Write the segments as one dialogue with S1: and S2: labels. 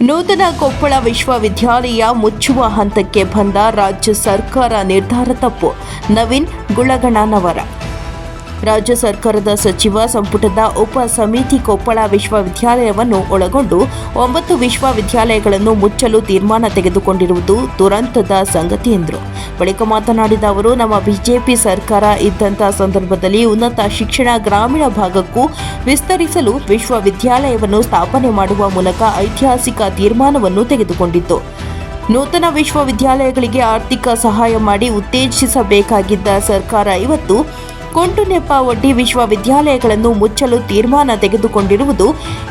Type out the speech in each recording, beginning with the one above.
S1: ನೂತನ ಕೊಪ್ಪಳ ವಿಶ್ವವಿದ್ಯಾಲಯ ಮುಚ್ಚುವ ಹಂತಕ್ಕೆ ಬಂದ ರಾಜ್ಯ ಸರ್ಕಾರ ನಿರ್ಧಾರ ತಪ್ಪು. ನವೀನ್ ಗುಳಗಣನವರ ರಾಜ್ಯ ಸರ್ಕಾರದ ಸಚಿವ ಸಂಪುಟದ ಉಪ ಸಮಿತಿ ಕೊಪ್ಪಳ ವಿಶ್ವವಿದ್ಯಾಲಯವನ್ನು ಒಳಗೊಂಡು ಒಂಬತ್ತು ವಿಶ್ವವಿದ್ಯಾಲಯಗಳನ್ನು ಮುಚ್ಚಲು ತೀರ್ಮಾನ ತೆಗೆದುಕೊಂಡಿರುವುದು ದುರಂತದ ಸಂಗತಿ ಎಂದರು. ಬಳಿಕ ಮಾತನಾಡಿದ ಅವರು, ನಮ್ಮ ಬಿಜೆಪಿ ಸರ್ಕಾರ ಇದ್ದಂತಹ ಸಂದರ್ಭದಲ್ಲಿ ಉನ್ನತ ಶಿಕ್ಷಣ ಗ್ರಾಮೀಣ ಭಾಗಕ್ಕೂ ವಿಸ್ತರಿಸಲು ವಿಶ್ವವಿದ್ಯಾಲಯವನ್ನು ಸ್ಥಾಪನೆ ಮಾಡುವ ಮೂಲಕ ಐತಿಹಾಸಿಕ ತೀರ್ಮಾನವನ್ನು ತೆಗೆದುಕೊಂಡಿತ್ತು. ನೂತನ ವಿಶ್ವವಿದ್ಯಾಲಯಗಳಿಗೆ ಆರ್ಥಿಕ ಸಹಾಯ ಮಾಡಿ ಉತ್ತೇಜಿಸಬೇಕಾಗಿದ್ದ ಸರ್ಕಾರ ಇವತ್ತು ಕೊಂಟು ನೆಪ ಒಡ್ಡಿ ವಿಶ್ವವಿದ್ಯಾಲಯಗಳನ್ನು ಮುಚ್ಚಲು ತೀರ್ಮಾನ ತೆಗೆದುಕೊಂಡಿರುವುದು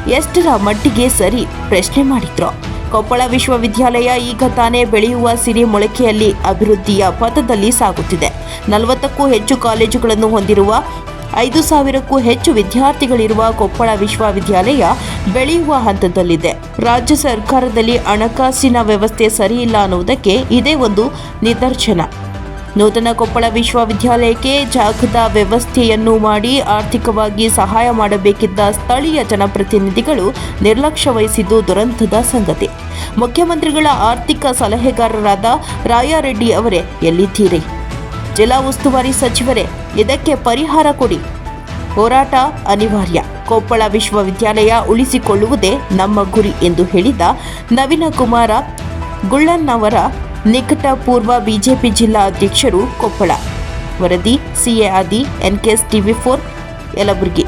S1: ಎಷ್ಟರ ಮಟ್ಟಿಗೆ ಸರಿ? ಪ್ರಶ್ನೆ ಮಾಡಿದ್ರು. ಕೊಪ್ಪಳ ವಿಶ್ವವಿದ್ಯಾಲಯ ಈಗ ತಾನೇ ಬೆಳೆಯುವ ಸಿರಿ ಮೊಳಕೆಯಲ್ಲಿ ಅಭಿವೃದ್ಧಿಯ ಪಥದಲ್ಲಿ ಸಾಗುತ್ತಿದೆ. ನಲವತ್ತಕ್ಕೂ ಹೆಚ್ಚು ಕಾಲೇಜುಗಳನ್ನು ಹೊಂದಿರುವ ಐದು ಸಾವಿರಕ್ಕೂ ಹೆಚ್ಚು ವಿದ್ಯಾರ್ಥಿಗಳಿರುವ ಕೊಪ್ಪಳ ವಿಶ್ವವಿದ್ಯಾಲಯ ಬೆಳೆಯುವ ಹಂತದಲ್ಲಿದೆ. ರಾಜ್ಯ ಸರ್ಕಾರದಲ್ಲಿ ಹಣಕಾಸಿನ ವ್ಯವಸ್ಥೆ ಸರಿಯಿಲ್ಲ ಅನ್ನುವುದಕ್ಕೆ ಇದೇ ಒಂದು ನಿದರ್ಶನ. ನೂತನ ಕೊಪ್ಪಳ ವಿಶ್ವವಿದ್ಯಾಲಯಕ್ಕೆ ಜಾಗದ ವ್ಯವಸ್ಥೆಯನ್ನು ಮಾಡಿ ಆರ್ಥಿಕವಾಗಿ ಸಹಾಯ ಮಾಡಬೇಕಿದ್ದ ಸ್ಥಳೀಯ ಜನಪ್ರತಿನಿಧಿಗಳು ನಿರ್ಲಕ್ಷ್ಯ ವಹಿಸಿದ್ದು ದುರಂತದ ಸಂಗತಿ. ಮುಖ್ಯಮಂತ್ರಿಗಳ ಆರ್ಥಿಕ ಸಲಹೆಗಾರರಾದ ರಾಯಾರೆಡ್ಡಿ ಅವರೇ, ಎಲ್ಲಿದ್ದೀರಿ? ಜಿಲ್ಲಾ ಉಸ್ತುವಾರಿ ಸಚಿವರೇ, ಇದಕ್ಕೆ ಪರಿಹಾರ ಕೊಡಿ. ಹೋರಾಟ ಅನಿವಾರ್ಯ. ಕೊಪ್ಪಳ ವಿಶ್ವವಿದ್ಯಾಲಯ ಉಳಿಸಿಕೊಳ್ಳುವುದೇ ನಮ್ಮ ಗುರಿ ಎಂದು ಹೇಳಿದ ನವೀನ ಕುಮಾರ ಗುಳ್ಳನ್ನವರ ನಿಕಟಪೂರ್ವ ಬಿಜೆಪಿ ಜಿಲ್ಲಾ ಅಧ್ಯಕ್ಷರು ಕೊಪ್ಪಳ. ವರದಿ, ಸಿಎ ಆದಿ, ಎನ್ಕೆಎಸ್ ಟಿವಿ ಫೋರ್, ಯಲಬುರ್ಗಿ.